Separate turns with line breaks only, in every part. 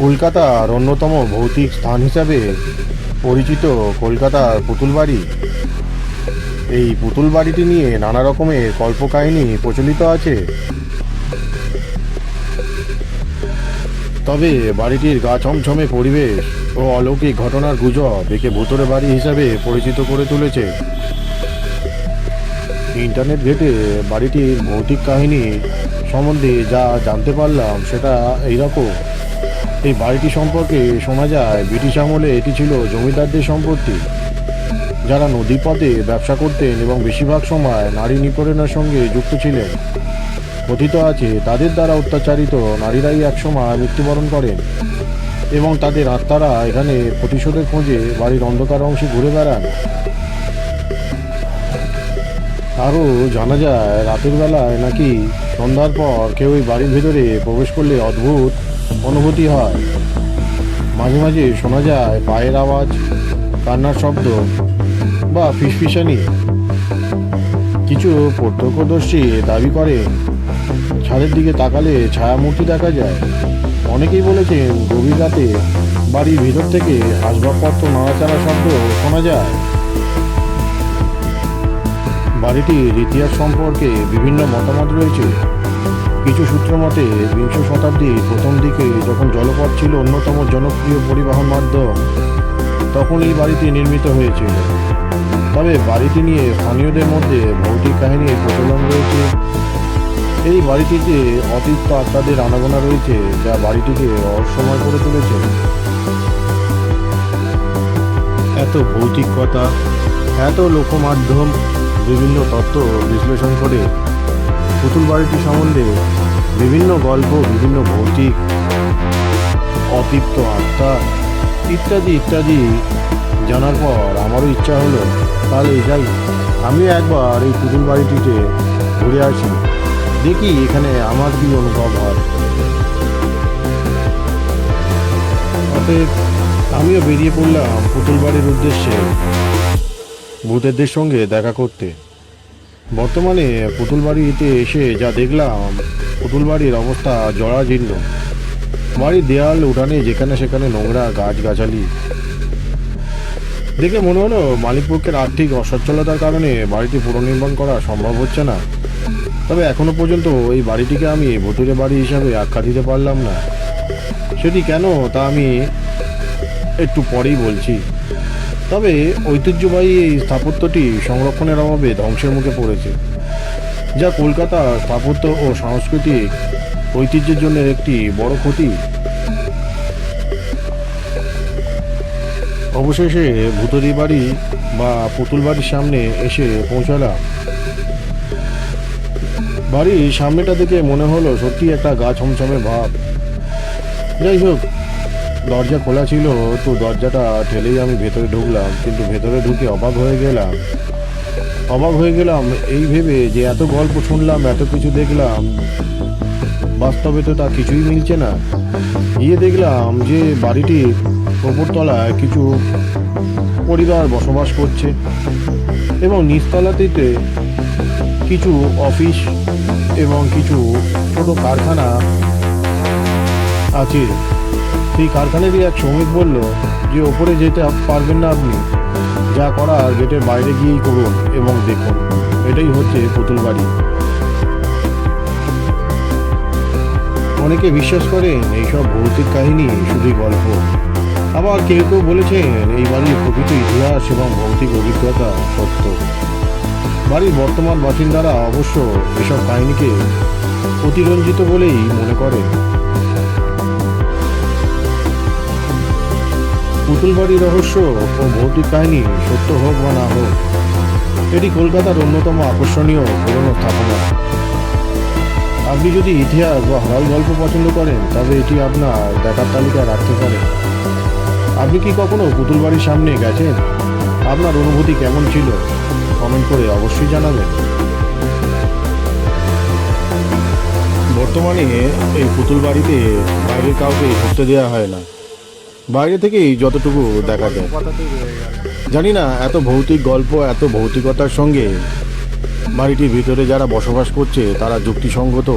কলকাতার অন্যতম ভৌতিক স্থান হিসাবে পরিচিত কলকাতার পুতুল বাড়ি এই পুতুল বাড়িটি নিয়ে নানা রকমের কল্পকাহিনী প্রচলিত আছে। তবে বাড়িটির গা ছমছমে পরিবেশ ও অলৌকিক ঘটনার গুজব একে ভূতরে বাড়ি হিসাবে পরিচিত করে তুলেছে। ইন্টারনেট ঘেটে বাড়িটির ভৌতিক কাহিনী সম্বন্ধে যা জানতে পারলাম সেটা এইরকম। এই বাড়িটি সম্পর্কে শোনা যায়, ব্রিটিশ আমলে এটি ছিল জমিদারদের সম্পত্তি। যারা নদীপথে ব্যবসা করতেন এবং বেশিরভাগ সময় নারী নিপীড়নের সঙ্গে যুক্ত ছিলেন। কথিত আছে, তাদের দ্বারা অত্যাচারিত নারীরাই একসময় মৃত্যুবরণ করেন এবং তাদের আত্মারা এখানে প্রতিশোধের খোঁজে বাড়ির অন্ধকার অংশে ঘুরে বেড়ান। আরও জানা যায়, রাতের বেলায় নাকি সন্ধ্যার পর কেউ এই বাড়ির ভেতরে প্রবেশ করলে অদ্ভুত অনুভূতি হয়। মাঝে মাঝে শোনা যায় পায়ের আওয়াজ, কান্নার শব্দ বা ফিসফিসানি। কিছু প্রত্যক্ষদর্শী দাবি করে ছাদের দিকে তাকালে ছায়ামূর্তি দেখা যায়। অনেকেই বলেছেন গভীর রাতে বাড়ির ভিতর থেকে আসবাবপত্র নাড়াচাড়া শব্দ শোনা যায়। বাড়িটির ইতিহাস সম্পর্কে বিভিন্ন মতামত রয়েছে। কিছু সূত্র মতে, বিংশ শতাব্দীর প্রথম দিকে যখন জলপথ ছিল অন্যতম জনপ্রিয় পরিবহন মাধ্যম, তখন এই বাড়িটি নির্মিত হয়েছিল। তবে বাড়িটি নিয়ে স্থানীয়দের মধ্যে ভৌতিক কাহিনীর প্রচলন রয়েছে। এই বাড়িটিতে অতিরিক্ত আত্মাদের আনাগোনা রয়েছে, যা বাড়িটিকে অসময় করে তুলেছে। এত ভৌতিক কথা, এত লোকমাধ্যম, বিভিন্ন তত্ত্ব বিশ্লেষণ করে পুতুল বাড়িটি সম্বন্ধে বিভিন্ন গল্প, বিভিন্ন ভৌতিক অতৃপ্ত আত্মা ইত্যাদি ইত্যাদি জানার পর আমারও ইচ্ছা হলো, তাহলে যাই। আমি একবার এই পুতুল বাড়িটিতে ঘুরে আসি। দেখি এখানে আমার কি অনুভব হয়। অতএব আমিও বেরিয়ে পড়লাম পুতুল বাড়ির উদ্দেশ্যে ভূতেদের সঙ্গে দেখা করতে। বর্তমানে পুতুল বাড়িতে এসে যা দেখলাম পুতুল বাড়ির অবস্থা জরাজীর্ণ। বাড়ির দেয়াল উঠানে যেখানে সেখানে নোংরা গাছগাছালি। দেখে মনে হলো মালিকপক্ষের আর্থিক অসচ্ছলতার কারণে বাড়িটি পুনর্নির্মাণ করা সম্ভব হচ্ছে না। তবে এখনও পর্যন্ত এই বাড়িটিকে আমি ভুতুরে বাড়ি হিসাবে আখ্যা দিতে পারলাম না। সেটি কেন তা আমি একটু পরেই বলছি। তবে ঐতিহ্যবাহী এই স্থাপত্যটি সংরক্ষণের অভাবে ধ্বংসের মুখে পড়েছে। যা কলকাতার স্থাপত্য ও সাংস্কৃতিক ঐতিহ্যের জন্য একটি বড় ক্ষতি। অবশেষে ভূতরি বাড়ি বা পুতুল বাড়ির সামনে এসে পৌঁছালাম। বাড়ির সামনেটা দেখে মনে হলো সত্যি একটা গা ছমছমে ভাব। যাই হোক দরজা খোলা ছিল, তো দরজাটা ঠেলেই আমি ভেতরে ঢুকলাম, কিন্তু ভেতরে ঢুকে অবাক হয়ে গেলাম। অবাক হয়ে গেলাম এই ভেবে যে এত গল্প শুনলাম, এত কিছু দেখলাম, বাস্তবে তো তা কিছুই মিলছে না। গিয়ে দেখলাম যে বাড়িটির ওপরতলায় কিছু পরিবার বসবাস করছে এবং নিচতলাটিতে কিছু অফিস এবং কিছু ছোট কারখানা আছে। সেই কারখানারই এক শ্রমিক বলল যে ওপরে যেতে পারবেন না আপনি, যা করার গেটের বাইরে গিয়েই করুন এবং দেখুন। এটাই হচ্ছে পুতুল বাড়ি। অনেকে বিশ্বাস করেন এইসব ভৌতিক কাহিনী শুধুই গল্প। আবার কেউ কেউ বলেছেন এই বাড়ির প্রকৃত ইতিহাস এবং ভৌতিক অভিজ্ঞতা সত্য। বাড়ির বর্তমান বাসিন্দারা অবশ্য এসব কাহিনীকে অতিরঞ্জিত বলেই মনে করেন। পুতুল বাড়ির রহস্য ও ভৌতিক কাহিনী সত্য হোক বা না হোক, এটি কলকাতার অন্যতম আকর্ষণীয় পুরনো স্থাপনা। আপনি যদি ইতিহাস বা হল গল্প পছন্দ করেন, তবে এটি আপনার দেখার তালিকায় রাখতে পারেন আপনি কি কখনো পুতুল বাড়ির সামনে গেছেন? আপনার অনুভূতি কেমন ছিল? কমেন্ট করে অবশ্যই জানাবেন। বর্তমানে এই পুতুল বাড়িতে বাইরের কাউকে ঢুকতে দেওয়া হয় না। বাইরে থেকেই যতটুকু দেখা যায়। জানি না, এত ভৌতিক গল্প, এত ভৌতিকতার সঙ্গে বাড়িটির ভিতরে যারা বসবাস করছে, তারা যুক্তিসঙ্গত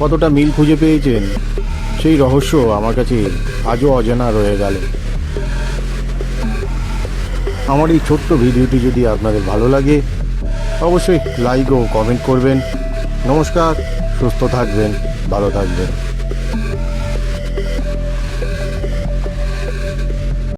কতটা মিল খুঁজে পেয়েছেন, সেই রহস্য আমার কাছে আজও অজানা রয়ে গেল। আমার এই ছোট্ট ভিডিওটি যদি আপনাদের ভালো লাগে, অবশ্যই লাইক ও কমেন্ট করবেন। নমস্কার, সুস্থ থাকবেন, ভালো থাকবেন।